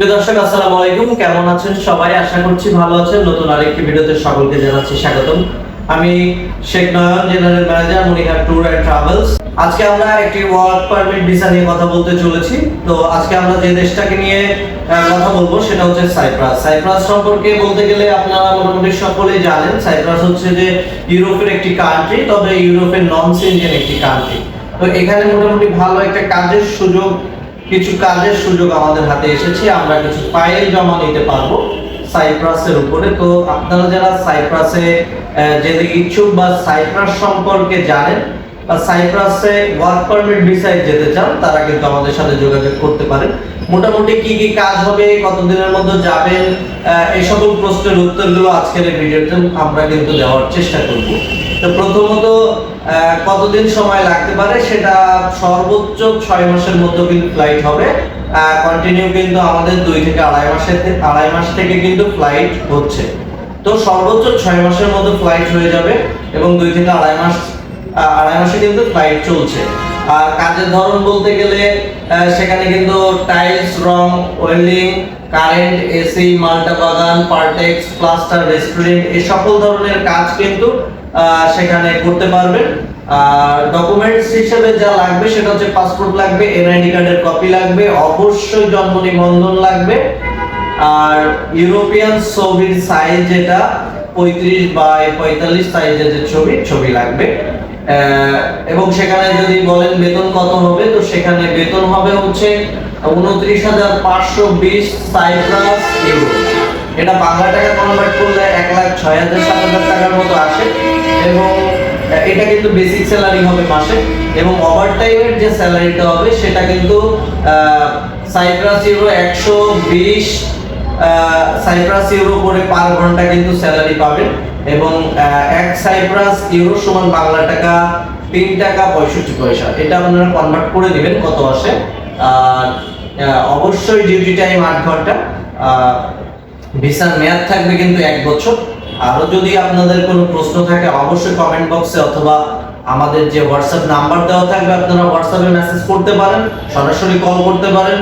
দর্শক, আসসালামু আলাইকুম। কেমন আছেন সবাই? আশা করছি ভালো আছেন। নতুন আরেকটি ভিডিওতে সকলকে জানাচ্ছি স্বাগতম। আমি Sheikh Nayan, general manager Monihar tour and travels. আজকে আমরা একটি ওয়ার্ক পারমিট ভিসা নিয়ে কথা বলতে চলেছি। তো আজকে আমরা যে দেশটাকে নিয়ে কথা বলব, সেটা হচ্ছে সাইপ্রাস। সাইপ্রাস সম্পর্কে বলতে গেলে আপনারা মোটামুটি সকলেই জানেন, সাইপ্রাস হচ্ছে যে ইউরোপের একটি কান্ট্রি তবে ইউরোপের নন সেনজেন একটি কান্ট্রি তো এখানে মোটামুটি ভালো একটা কাজের সুযোগ কিছু কাজের সুযোগ আমাদের হাতে এসেছে, আমরা কিছু ফাইল জমা নিতে পারব সাইপ্রাসের উপরে। তো আপনারা যারা সাইপ্রাসে যেতে ইচ্ছুক বা সাইপ্রাস সম্পর্কে জানেন বা সাইপ্রাসে ওয়ার্ক পারমিট ভিসায় যেতে চান, তারা কিন্তু আমাদের সাথে যোগাযোগ করতে পারেন। মোটামুটি কি কি কাজ হবে, কতদিনের মধ্যে যাবেন এই সকল প্রশ্নের উত্তরগুলো আজকের এই ভিডিওতে আমরা কিন্তু দেওয়ার চেষ্টা করব। তো প্রথমত কতদিন সময় লাগতে পারে সেটা সর্বোচ্চ ছয় মাসের মধ্যে কিন্তু ফ্লাইট হবে। কন্টিনিউ কিন্তু আমাদের দুই থেকে আড়াই মাসের আড়াই মাস থেকে কিন্তু ফ্লাইট হচ্ছে। তো সর্বোচ্চ ছয় মাসের মধ্যে ফ্লাইট হয়ে যাবে এবং দুই থেকে আড়াই মাস আড়াই মাসে কিন্তু ফ্লাইট চলছে। আর কাজের ধরন বলতে গেলে সেখানে কিন্তু টাইলস রং ওয়েল্ডিং কারেন্ট এসি মাল্টা বাগান পার্টেক্স প্লাস্টার রেস্টুরেন্ট এই সকল ধরনের কাজ কিন্তু সেখানে করতে পারবেন। আর ডকুমেন্টস হিসেবে যা লাগবে সেটা হচ্ছে পাসপোর্ট লাগবে এনআইডি কার্ডের কপি লাগবে, অবশ্যই জন্ম নিবন্ধন লাগবে। আর ইউরোপিয়ান ছবির সাইজ যেটা, পঁয়ত্রিশ বাই পঁয়তাল্লিশ সাইজের যে ছবি ছবি লাগবে। এবং সেখানে যদি বলেন বেতন কত হবে, তো সেখানে বেতন হবে হচ্ছে উনত্রিশ হাজার পাঁচশো বিশ সাইপ্রাস ইউরো এটা বাংলা টাকা কনভার্ট করলে এক লাখ, ছয় হাজার, সাত হাজার টাকার মতো আসে। এবং এটা কিন্তু বেসিক স্যালারি হবে মাসে। এবং ওভার টাইমের যে স্যালারিটা হবে, সেটা কিন্তু সাইপ্রাস ইউরো একশো বিশ সাইপ্রাস ইউরো করে পার ঘণ্টা কিন্তু স্যালারি পাবেন এবং এক সাইপ্রাস ইউরো সমান বাংলা টাকা তিন টাকা পঁয়ষট্টি পয়সা। এটা আপনারা কনভার্ট করে দিবেন কত আসে। অবশ্যই ডিউটি টাইম আট ঘণ্টা। ভিসার মেয়াদ থাকবে কিন্তু এক বছর। আরও যদি আপনাদের কোনো প্রশ্ন থাকে, অবশ্যই কমেন্ট বক্সে অথবা আমাদের যে হোয়াটসঅ্যাপ নাম্বার দেওয়া থাকবে, আপনারা হোয়াটসঅ্যাপে মেসেজ করতে পারেন, সরাসরি কল করতে পারেন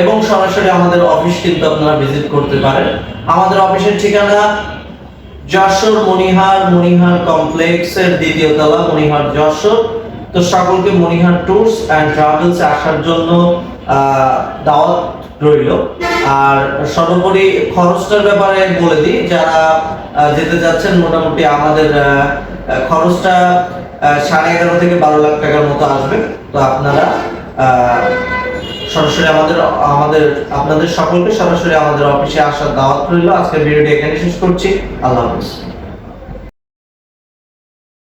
এবং সরাসরি আমাদের অফিস কিন্তু আপনারা ভিজিট করতে পারেন। আমাদের অফিসের ঠিকানা যশোর মনিহার মনিহার কমপ্লেক্সের দ্বিতীয় তলা মনিহার যশোর। তো সকলকে মনিহার ট্যুরস অ্যান্ড ট্রাভেলস আসার জন্য দাওয়াত রইল। আর সর্বোপরি খরচটার ব্যাপারে বলে দিই, যারা যেতে যাচ্ছেন মোটামুটি আমাদের খরচটা সাড়ে এগারো থেকে বারো লাখ টাকার মতো আসবে। তো আপনারা সরাসরি আমাদের আমাদের, আপনাদের সকলকে সরাসরি আমাদের অফিসে আসার দাওয়াত রইল। আজকের ভিডিওটি এখানে শেষ করছি। আল্লাহ হাফিজ।